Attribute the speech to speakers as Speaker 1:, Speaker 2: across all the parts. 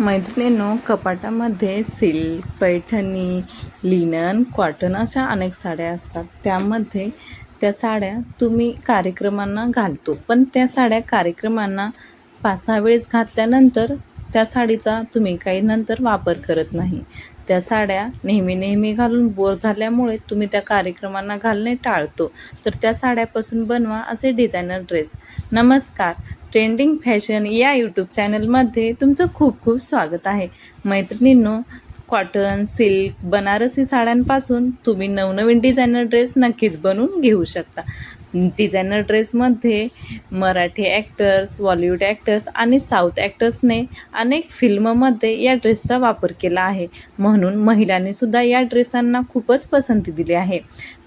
Speaker 1: मैत्रिणींनो कपाटामध्ये silk Paithani linen cotton अशा अनेक साड्या असतात. त्यामध्ये त्या साड्या तुम्ही कार्यक्रमांना घालतो. पण त्या साड्या कार्यक्रमांना पाच सहा वेळेस घातल्यानंतर त्या साडीचा तुम्ही काही नंतर वापर करत नाही. त्या साड्या नेहमी नेहमी घालून बोर झाल्यामुळे तुम्ही त्या कार्यक्रमांना घालणे टाळतो. तर त्या साड्यापासून बनवा असे डिझायनर ड्रेस नमस्कार. ट्रेंडिंग फॅशन या यूट्यूब चॅनलमध्ये तुमचं खूप खूप स्वागत आहे. मैत्रिणींनो कॉटन सिल्क बनारसी साड्यांपासून तुम्ही नवनवीन डिझायनर ड्रेस नक्कीच बनवून घेऊ शकता. डिझायनर ड्रेसमध्ये मराठी ॲक्टर्स बॉलिवूड ॲक्टर्स आणि साऊथ ॲक्टर्सने अनेक फिल्ममध्ये या ड्रेसचा वापर केला आहे. म्हणून महिलांनीसुद्धा या ड्रेसांना खूपच पसंती दिली आहे.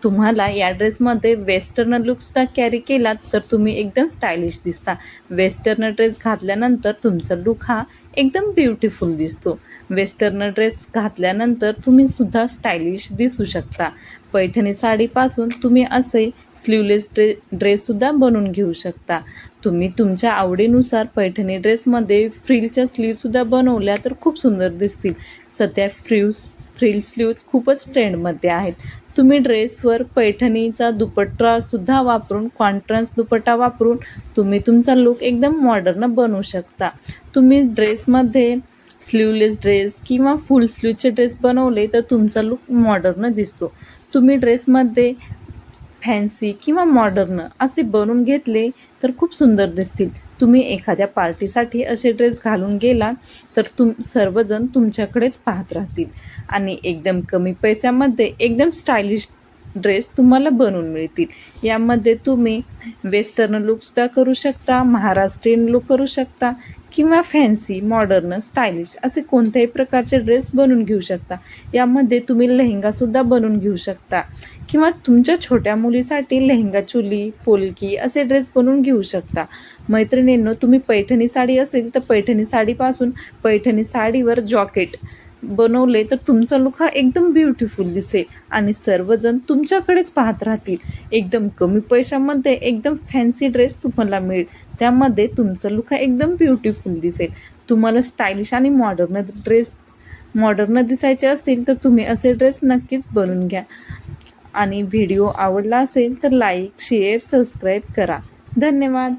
Speaker 1: तुम्हाला या ड्रेसमध्ये वेस्टर्न लुकसुद्धा कॅरी केला तर तुम्ही एकदम स्टायलिश दिसता. वेस्टर्न ड्रेस घातल्यानंतर तुमचा लुक हा एकदम ब्युटिफुल दिसतो. वेस्टर्न ड्रेस घातल्यानंतर तुम्ही सुद्धा स्टायलिश दिसू शकता. पैठणी साडीपासून तुम्ही असे स्लीवलेस ड्रे ड्रेससुद्धा बनवून घेऊ शकता. तुम्ही तुमच्या आवडीनुसार पैठणी ड्रेसमध्ये फ्रिलच्या स्लीवसुद्धा बनवल्या तर खूप सुंदर दिसतील. सध्या फ्रिव्स फ्रिल स्लीव्ज खूपच ट्रेंडमध्ये आहेत. तुम्ही ड्रेसवर पैठणीचा दुपट्टासुद्धा वापरून कॉन्ट्रास्ट दुपट्टा वापरून तुम्ही तुमचा लुक एकदम मॉडर्न बनवू शकता. तुम्ही ड्रेसमध्ये स्लीवलेस ड्रेस किंवा फुल स्लीवचे ड्रेस बनवले तर तुमचा लुक मॉडर्न दिसतो. तुम्ही ड्रेसमध्ये फॅन्सी किंवा मॉडर्न असे बनवून घेतले तर खूप सुंदर दिसतील. तुम्ही एखाद्या पार्टीसाठी असे ड्रेस घालून गेला तर तुम सर्वजण तुमच्याकडेच पाहत राहतील. आणि एकदम कमी पैशामध्ये एकदम स्टायलिश ड्रेस तुम्हाला बनवून मिळतील. यामध्ये तुम्ही वेस्टर्न लुकसुद्धा करू शकता महाराष्ट्रीयन लुक करू शकता किंवा फॅन्सी मॉडर्न स्टायलिश असे कोणत्याही प्रकारचे ड्रेस बनवून घेऊ शकता. यामध्ये तुम्ही लेहंगासुद्धा बनवून घेऊ शकता. किंवा तुमच्या छोट्या मुलीसाठी लेहंगा चुली पोलकी असे ड्रेस बनवून घेऊ शकता. मैत्रिणींनो तुम्ही पैठणी साडी असेल तर पैठणी साडीपासून पैठणी साडीवर जॉकेट बनवले तर तुमचा लुक हा एकदम ब्युटिफुल दिसेल. आणि सर्वजण तुमच्याकडेच पाहत राहतील. एकदम कमी पैशामध्ये एकदम फॅन्सी ड्रेस तुम्हाला मिळेल. त्यामध्ये तुमचं लुक हा एकदम ब्युटिफुल दिसेल. तुम्हाला स्टायलिश आणि मॉडर्न ड्रेस मॉडर्न दिसायचे असतील तर तुम्ही असे ड्रेस नक्कीच बनवून घ्या. आणि व्हिडिओ आवडला असेल तर लाईक शेअर सबस्क्राईब करा. धन्यवाद.